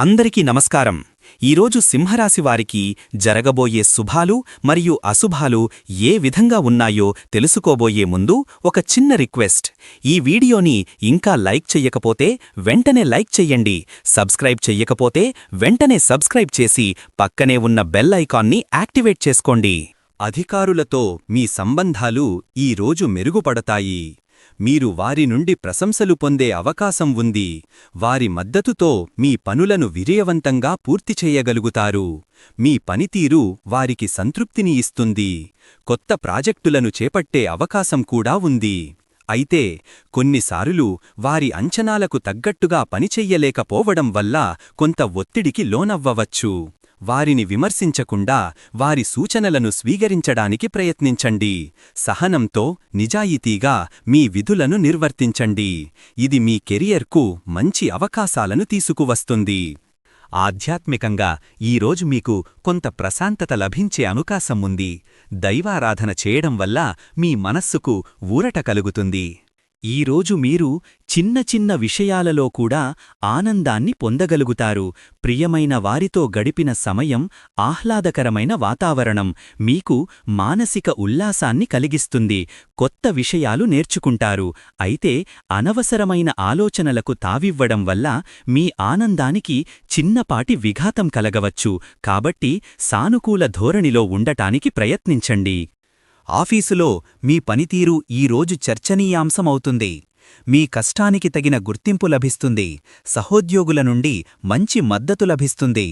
అందరికీ నమస్కారం. ఈరోజు సింహరాశి వారికి జరగబోయే శుభాలు మరియు అశుభాలు ఏ విధంగా ఉన్నాయో తెలుసుకోబోయే ముందు ఒక చిన్న రిక్వెస్ట్. ఈ వీడియోని ఇంకా లైక్ చెయ్యకపోతే వెంటనే లైక్ చెయ్యండి సబ్స్క్రైబ్ చెయ్యకపోతే వెంటనే సబ్స్క్రైబ్ చేసి పక్కనే ఉన్న బెల్ ఐకాన్ని యాక్టివేట్ చేసుకోండి. అధికారులతో మీ సంబంధాలు ఈ రోజు మెరుగుపడతాయి. మీరు వారి నుండి ప్రశంసలు పొందే అవకాశం ఉంది. వారి మద్దతుతో మీ పనులను విజయవంతంగా పూర్తి చేయగలుగుతారు. మీ పనితీరు వారికి సంతృప్తిని ఇస్తుంది. కొత్త ప్రాజెక్టులను చేపట్టే అవకాశం కూడా ఉంది. అయితే కొన్నిసార్లు వారి అంచనాలకు తగ్గట్టుగా పనిచెయ్యలేకపోవడం వల్ల కొంత ఒత్తిడికి లోనవ్వవచ్చు. వారిని విమర్శించకుండా వారి సూచనలను స్వీకరించడానికి ప్రయత్నించండి. సహనంతో నిజాయితీగా మీ విధులను నిర్వర్తించండి. ఇది మీ కెరియర్కు మంచి అవకాశాలను తీసుకువస్తుంది. ఆధ్యాత్మికంగా ఈరోజు మీకు కొంత ప్రశాంతత లభించే అవకాశం ఉంది. దైవారాధన చేయడం వల్ల మీ మనస్సుకు ఊరట కలుగుతుంది. ఈరోజు మీరు చిన్న చిన్న విషయాలలో కూడా ఆనందాన్ని పొందగలుగుతారు. ప్రియమైన వారితో గడిపిన సమయం ఆహ్లాదకరమైన వాతావరణం మీకు మానసిక ఉల్లాసాన్ని కలిగిస్తుంది. కొత్త విషయాలు నేర్చుకుంటారు. అయితే అనవసరమైన ఆలోచనలకు తావివ్వడం వల్ల మీ ఆనందానికి చిన్నపాటి విఘాతం కలగవచ్చు. కాబట్టి సానుకూల ధోరణిలో ఉండటానికి ప్రయత్నించండి. ఆఫీసులో మీ పనితీరు ఈరోజు చర్చనీయాంశమవుతుంది. మీ కష్టానికి తగిన గుర్తింపు లభిస్తుంది. సహోద్యోగుల నుండి మంచి మద్దతు లభిస్తుంది.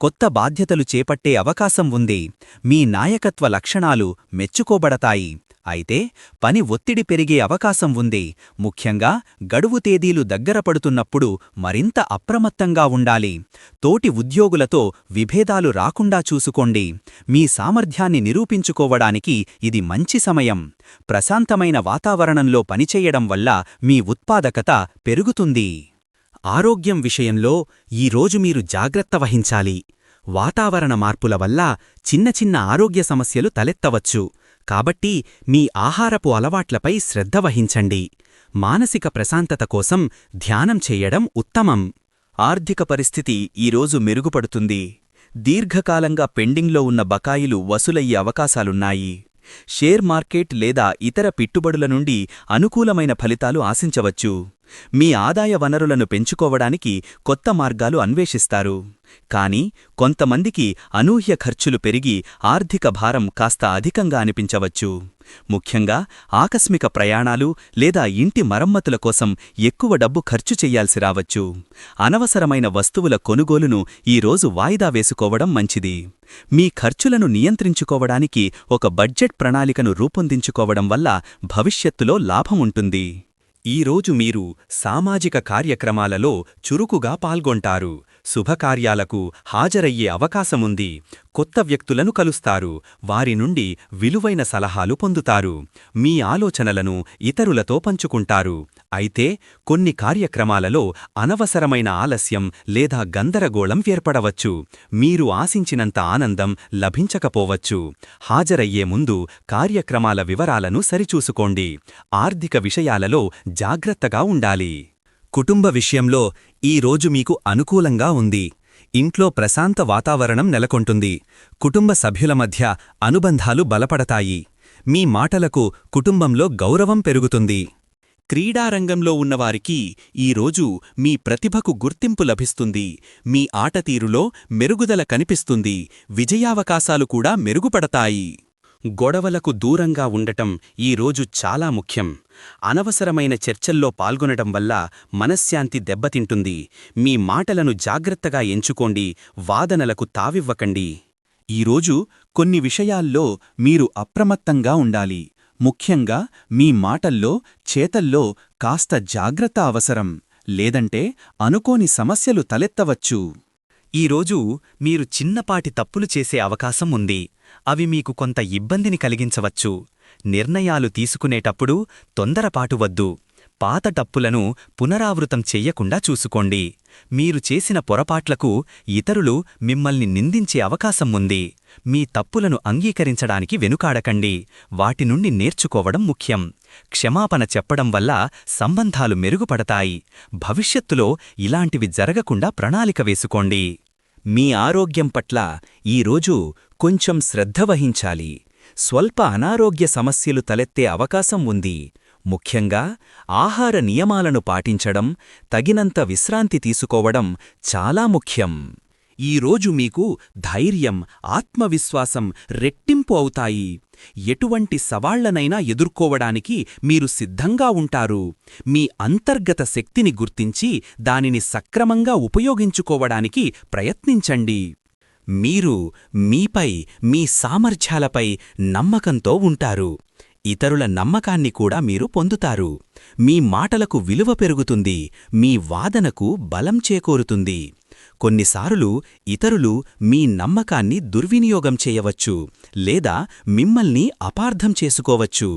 కొత్త బాధ్యతలు చేపట్టే అవకాశం ఉంది. మీ నాయకత్వ లక్షణాలు మెచ్చుకోబడతాయి. అయితే పని ఒత్తిడి పెరిగే అవకాశం ఉంది. ముఖ్యంగా గడువు తేదీలు దగ్గర పడుతున్నప్పుడు మరింత అప్రమత్తంగా ఉండాలి. తోటి ఉద్యోగులతో విభేదాలు రాకుండా చూసుకోండి. మీ సామర్థ్యాన్ని నిరూపించుకోవడానికి ఇది మంచి సమయం. ప్రశాంతమైన వాతావరణంలో పనిచేయడం వల్ల మీ ఉత్పాదకత పెరుగుతుంది. ఆరోగ్యం విషయంలో ఈరోజు మీరు జాగ్రత్త వహించాలి. వాతావరణ మార్పుల వల్ల చిన్న చిన్న ఆరోగ్య సమస్యలు తలెత్తవచ్చు. కాబట్టి మీ ఆహారపు అలవాట్లపై శ్రద్ధ వహించండి. మానసిక ప్రశాంతత కోసం ధ్యానం చేయడం ఉత్తమం. ఆర్థిక పరిస్థితి ఈరోజు మెరుగుపడుతుంది. దీర్ఘకాలంగా పెండింగ్లో ఉన్న బకాయిలు వసూలయ్యే అవకాశాలున్నాయి. షేర్ మార్కెట్ లేదా ఇతర పెట్టుబడుల నుండి అనుకూలమైన ఫలితాలు ఆశించవచ్చు. మీ ఆదాయ వనరులను పెంచుకోవడానికి కొత్త మార్గాలు అన్వేషిస్తారు. కాని కొంతమందికి అనూహ్య ఖర్చులు పెరిగి ఆర్థిక భారం కాస్త అధికంగా అనిపించవచ్చు. ముఖ్యంగా ఆకస్మిక ప్రయాణాలు లేదా ఇంటి మరమ్మతుల కోసం ఎక్కువ డబ్బు ఖర్చు చెయ్యాల్సి రావచ్చు. అనవసరమైన వస్తువుల కొనుగోలును ఈరోజు వాయిదా వేసుకోవడం మంచిది. మీ ఖర్చులను నియంత్రించుకోవడానికి ఒక బడ్జెట్ ప్రణాళికను రూపొందించుకోవడం వల్ల భవిష్యత్తులో లాభముంటుంది ఈరోజు మీరు సామాజిక కార్యక్రమాలలో చురుకుగా పాల్గొంటారు. శుభకార్యాలకు హాజరయ్యే అవకాశముంది. కొత్త వ్యక్తులను కలుస్తారు. వారి నుండి విలువైన సలహాలు పొందుతారు. మీ ఆలోచనలను ఇతరులతో పంచుకుంటారు. అయితే కొన్ని కార్యక్రమాలలో అనవసరమైన ఆలస్యం లేదా గందరగోళం ఏర్పడవచ్చు. మీరు ఆశించినంత ఆనందం లభించకపోవచ్చు. హాజరయ్యే ముందు కార్యక్రమాల వివరాలను సరిచూసుకోండి. ఆర్థిక విషయాలలో జాగ్రత్తగా ఉండాలి. కుటుంబ విషయంలో ఈ రోజు మీకు అనుకూలంగా ఉంది. ఇంట్లో ప్రశాంత వాతావరణం నెలకొంటుంది. కుటుంబ సభ్యుల మధ్య అనుబంధాలు బలపడతాయి. మీ మాటలకు కుటుంబంలో గౌరవం పెరుగుతుంది. క్రీడారంగంలో ఉన్నవారికి ఈరోజు మీ ప్రతిభకు గుర్తింపు లభిస్తుంది. మీ ఆటతీరులో మెరుగుదల కనిపిస్తుంది. విజయావకాశాలు కూడా మెరుగుపడతాయి. గొడవలకు దూరంగా ఉండటం ఈరోజు చాలా ముఖ్యం. అనవసరమైన చర్చల్లో పాల్గొనడం వల్ల మనశ్శాంతి దెబ్బతింటుంది. మీ మాటలను జాగ్రత్తగా ఎంచుకోండి. వాదనలకు తావివ్వకండి. ఈరోజు కొన్ని విషయాల్లో మీరు అప్రమత్తంగా ఉండాలి. ముఖ్యంగా మీ మాటల్లో చేతల్లో కాస్త జాగ్రత్త అవసరం. లేదంటే అనుకోని సమస్యలు తలెత్తవచ్చు. ఈరోజు మీరు చిన్నపాటి తప్పులు చేసే అవకాశం ఉంది. అవి మీకు కొంత ఇబ్బందిని కలిగించవచ్చు. నిర్ణయాలు తీసుకునేటప్పుడు తొందరపాటు వద్దు. పాత టప్పులను పునరావృతం చెయ్యకుండా చూసుకోండి. మీరు చేసిన పొరపాట్లకు ఇతరులు మిమ్మల్ని నిందించే అవకాశం ఉంది. మీ తప్పులను అంగీకరించడానికి వెనుకాడకండి. వాటి నుండి నేర్చుకోవడం ముఖ్యం. క్షమాపణ చెప్పడం వల్ల సంబంధాలు మెరుగుపడతాయి. భవిష్యత్తులో ఇలాంటివి జరగకుండా ప్రణాళిక వేసుకోండి. మీ ఆరోగ్యం పట్ల ఈరోజు కొంచెం శ్రద్ధ వహించాలి. స్వల్ప అనారోగ్య సమస్యలు తలెత్తే అవకాశం ఉంది. ముఖ్యంగా ఆహార నియమాలను పాటించడం తగినంత విశ్రాంతి తీసుకోవడం చాలా ముఖ్యం. ఈరోజు మీకు ధైర్యం ఆత్మవిశ్వాసం రెట్టింపు అవుతాయి. ఎటువంటి సవాళ్ళనైనా ఎదుర్కోవడానికి మీరు సిద్ధంగా ఉంటారు. మీ అంతర్గత శక్తిని గుర్తించి దానిని సక్రమంగా ఉపయోగించుకోవడానికి ప్రయత్నించండి. మీరు మీపై మీ సామర్థ్యాలపై నమ్మకంతో ఉంటారు. ఇతరుల నమ్మకాన్ని కూడా మీరు పొందుతారు. మీ మాటలకు విలువ పెరుగుతుంది. మీ వాదనకు బలం చేకూరుతుంది. కొన్నిసార్లు ఇతరులు మీ నమ్మకాన్ని దుర్వినియోగం చేయవచ్చు లేదా మిమ్మల్ని అపార్థం చేసుకోవచ్చు.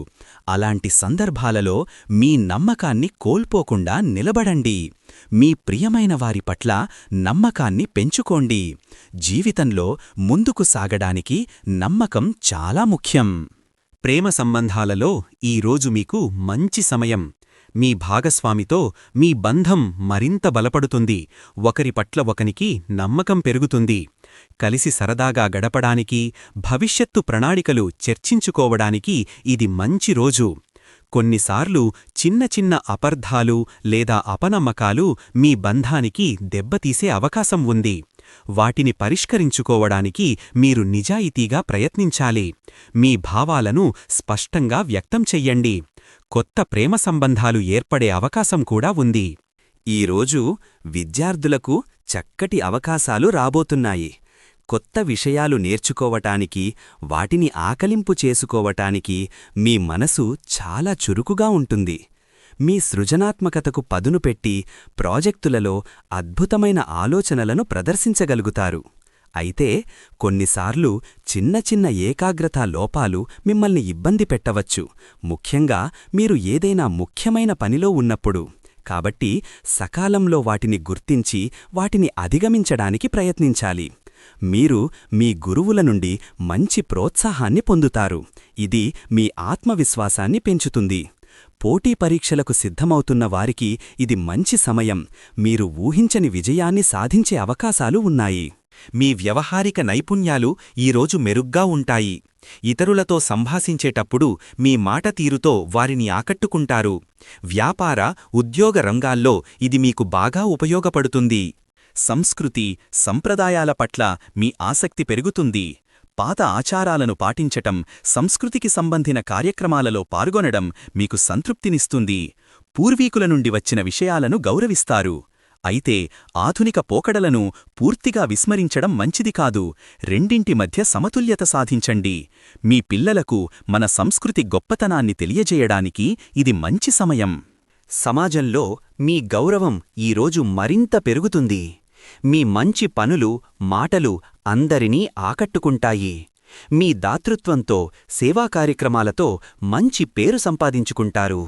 అలాంటి సందర్భాలలో మీ నమ్మకాన్ని కోల్పోకుండా నిలబడండి. మీ ప్రియమైన వారి పట్ల నమ్మకాన్ని పెంచుకోండి. జీవితంలో ముందుకు సాగడానికి నమ్మకం చాలా ముఖ్యం. ప్రేమ సంబంధాలలో ఈరోజు మీకు మంచి సమయం. మీ భాగస్వామితో మీ బంధం మరింత బలపడుతుంది. ఒకరి పట్ల ఒకనికి నమ్మకం పెరుగుతుంది. కలిసి సరదాగా గడపడానికి భవిష్యత్తు ప్రణాళికలు చర్చించుకోవడానికి ఇది మంచి రోజు. కొన్నిసార్లు చిన్న చిన్న అపర్ధాలు లేదా అపనమ్మకాలు మీ బంధానికి దెబ్బతీసే అవకాశం ఉంది. వాటిని పరిష్కరించుకోవడానికి మీరు నిజాయితీగా ప్రయత్నించాలి. మీ భావాలను స్పష్టంగా వ్యక్తం చెయ్యండి. కొత్త ప్రేమ సంబంధాలు ఏర్పడే అవకాశం కూడా ఉంది. ఈరోజు విద్యార్థులకు చక్కటి అవకాశాలు రాబోతున్నాయి. కొత్త విషయాలు నేర్చుకోవటానికి వాటిని ఆకలింపు చేసుకోవటానికి మీ మనసు చాలా చురుకుగా ఉంటుంది. మీ సృజనాత్మకతకు పదును పెట్టి ప్రాజెక్టులలో అద్భుతమైన ఆలోచనలను ప్రదర్శించగలుగుతారు. అయితే కొన్నిసార్లు చిన్న చిన్న ఏకాగ్రతా లోపాలు మిమ్మల్ని ఇబ్బంది పెట్టవచ్చు. ముఖ్యంగా మీరు ఏదైనా ముఖ్యమైన పనిలో ఉన్నప్పుడు. కాబట్టి సకాలంలో వాటిని గుర్తించి వాటిని అధిగమించడానికి ప్రయత్నించాలి. మీరు మీ గురువుల నుండి మంచి ప్రోత్సాహాన్ని పొందుతారు. ఇది మీ ఆత్మవిశ్వాసాన్ని పెంచుతుంది. పోటీ పరీక్షలకు సిద్ధమవుతున్న వారికి ఇది మంచి సమయం. మీరు ఊహించని విజయాన్ని సాధించే అవకాశాలు ఉన్నాయి. మీ వ్యవహారిక నైపుణ్యాలు ఈరోజు మెరుగ్గా ఉంటాయి. ఇతరులతో సంభాషించేటప్పుడు మీ మాట తీరుతో వారిని ఆకట్టుకుంటారు. వ్యాపార ఉద్యోగ రంగాల్లో ఇది మీకు బాగా ఉపయోగపడుతుంది. సంస్కృతి సంప్రదాయాల పట్ల మీ ఆసక్తి పెరుగుతుంది. పాత ఆచారాలను పాటించటం సంస్కృతికి సంబంధిన కార్యక్రమాలలో పాల్గొనడం మీకు సంతృప్తినిస్తుంది. పూర్వీకుల నుండి వచ్చిన విషయాలను గౌరవిస్తారు. అయితే ఆధునిక పోకడలను పూర్తిగా విస్మరించడం మంచిది కాదు. రెండింటి మధ్య సమతుల్యత సాధించండి. మీ పిల్లలకు మన సంస్కృతి గొప్పతనాన్ని తెలియజేయడానికి ఇది మంచి సమయం. సమాజంలో మీ గౌరవం ఈరోజు మరింత పెరుగుతుంది. మీ మంచి పనులు మాటలు అందరినీ ఆకట్టుకుంటాయి. మీ దాతృత్వంతో సేవా కార్యక్రమాలతో మంచి పేరు సంపాదించుకుంటారు.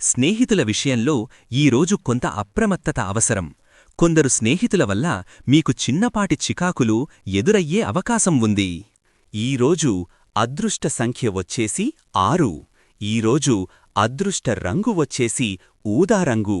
స్నేహితుల విషయంలో ఈరోజు కొంత అప్రమత్తత అవసరం. కొందరు స్నేహితుల వల్ల మీకు చిన్నపాటి చికాకులు ఎదురయ్యే అవకాశం ఉంది. ఈరోజు అదృష్ట సంఖ్య వచ్చేసి ఆరు. ఈరోజు అదృష్ట రంగు వచ్చేసి ఊదారంగు